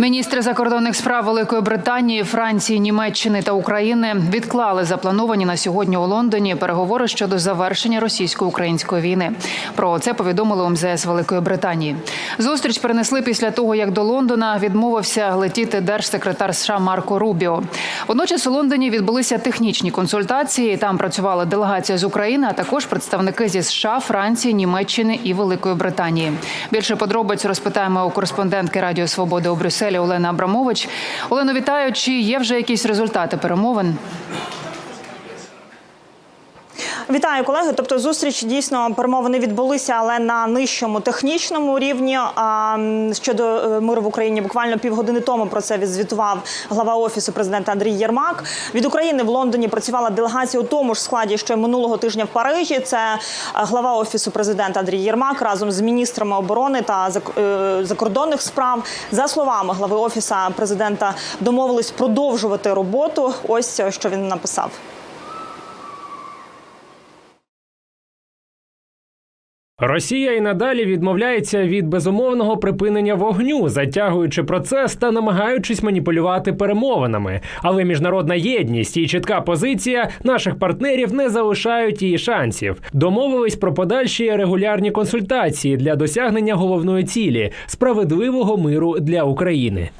Міністри закордонних справ Великої Британії, Франції, Німеччини та України відклали заплановані на сьогодні у Лондоні переговори щодо завершення російсько-української війни. Про це повідомили МЗС Великої Британії. Зустріч перенесли після того, як до Лондона відмовився летіти держсекретар США Марко Рубіо. Водночас у Лондоні відбулися технічні консультації. Там працювала делегація з України, а також представники зі США, Франції, Німеччини і Великої Британії. Більше подробиць розпитаємо у кореспондентки Радіо Свободи у Брюсселі Олени Абрамович. Олено, вітаю. Чи є вже якісь результати перемовин? Вітаю, колеги. Тобто, зустріч дійсно перемовини відбулися, але на нижчому технічному рівні. Щодо е, миру в Україні, буквально півгодини тому про це відзвітував глава офісу президента Андрій Єрмак. Від України в Лондоні працювала делегація у тому ж складі, що й минулого тижня в Парижі. Це е, глава офісу президента Андрій Єрмак разом з міністрами оборони та е, закордонних справ. За словами глави офіса президента, домовились продовжувати роботу. Ось що він написав. Росія і надалі відмовляється від безумовного припинення вогню, затягуючи процес та намагаючись маніпулювати перемовинами. Але міжнародна єдність і чітка позиція наших партнерів не залишають її шансів. Домовились про подальші регулярні консультації для досягнення головної цілі справедливого миру для України.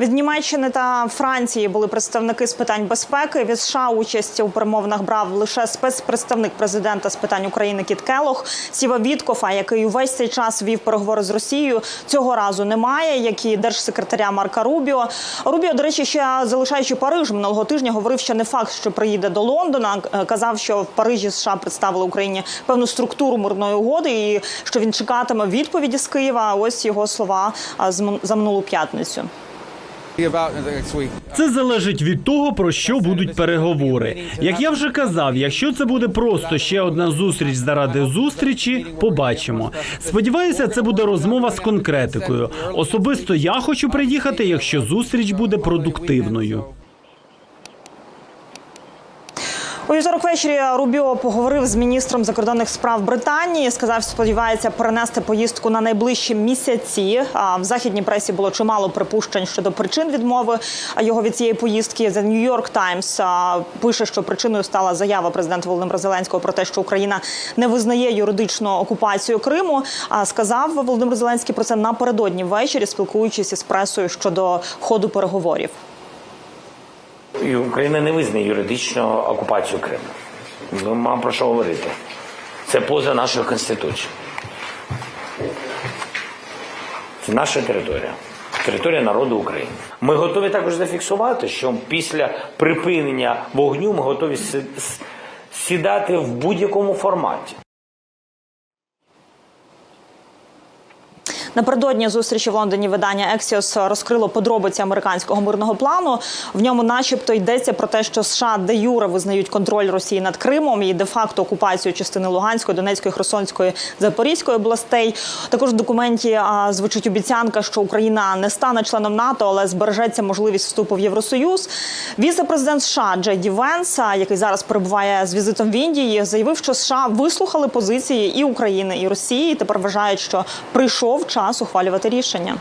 Від Німеччини та Франції були представники з питань безпеки. Від США участь у перемовинах брав лише спецпредставник президента з питань України Кіт Келох. Сіва Віткофа, який увесь цей час вів переговори з Росією, цього разу немає. Як і держсекретаря Марка Рубіо. Рубіо, до речі, ще залишаючи Париж минулого тижня, говорив, що не факт, що приїде до Лондона. Е, Казав, що в Парижі США представили Україні певну структуру мирної угоди, і що він чекатиме відповіді з Києва. Ось його слова за минулу п'ятницю. Це залежить від того, про що будуть переговори. Як я вже казав, якщо це буде просто ще одна зустріч заради зустрічі, побачимо. Сподіваюся, це буде розмова з конкретикою. Особисто я хочу приїхати, якщо зустріч буде продуктивною. У вівторок ввечері Рубіо поговорив з міністром закордонних справ Британії. Сказав, сподівається перенести поїздку на найближчі місяці. А в західній пресі було чимало припущень щодо причин відмови його від цієї поїздки. The New York Times пише, що причиною стала заява президента Володимира Зеленського про те, що Україна не визнає юридичну окупацію Криму. А сказав Володимир Зеленський про це напередодні ввечері, спілкуючись із пресою щодо ходу переговорів. І Україна не визнає юридичну окупацію Криму. Ми маємо про що говорити. Це поза нашою конституцією. Це наша територія. Територія народу України. Ми готові також зафіксувати, що після припинення вогню ми готові сідати в будь-якому форматі. Напередодні зустрічі в Лондоні видання Ексіос розкрило подробиці американського мирного плану. В ньому, начебто, йдеться про те, що США де юре визнають контроль Росії над Кримом і де-факто окупацію частини Луганської, Донецької, Херсонської, Запорізької областей. Також в документі звучить обіцянка, що Україна не стане членом НАТО, але збережеться можливість вступу в Євросоюз. Віце-президент США Джей Ді Венс, який зараз перебуває з візитом в Індії, заявив, що США вислухали позиції і України, і Росії. і Тепер вважають, що прийшов час ухвалювати рішення.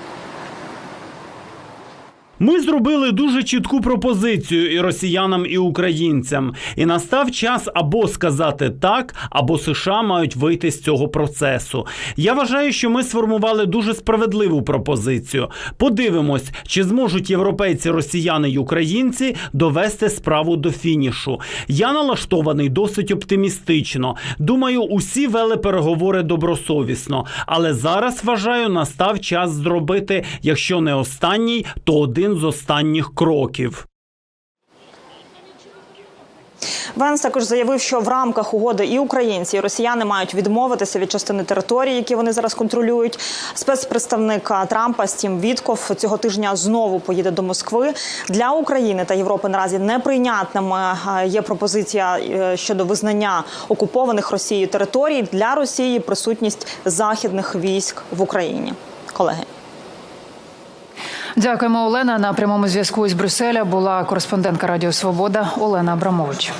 Ми зробили дуже чітку пропозицію і росіянам, і українцям. І настав час або сказати так, або США мають вийти з цього процесу. Я вважаю, що ми сформували дуже справедливу пропозицію. Подивимось, чи зможуть європейці, росіяни й українці довести справу до фінішу. Я налаштований досить оптимістично. Думаю, усі вели переговори добросовісно. Але зараз вважаю, настав час зробити, якщо не останній, то один з останніх кроків. Венс також заявив, що в рамках угоди і українці, і росіяни мають відмовитися від частини території, які вони зараз контролюють. Спецпредставник Трампа Стім Вітков цього тижня знову поїде до Москви. Для України та Європи наразі неприйнятними є пропозиція е, щодо визнання окупованих Росією територій для Росії присутність західних військ в Україні. Колеги. Дякуємо, Олена. На прямому зв'язку із Брюсселя була кореспондентка Радіо Свобода Олена Абрамович.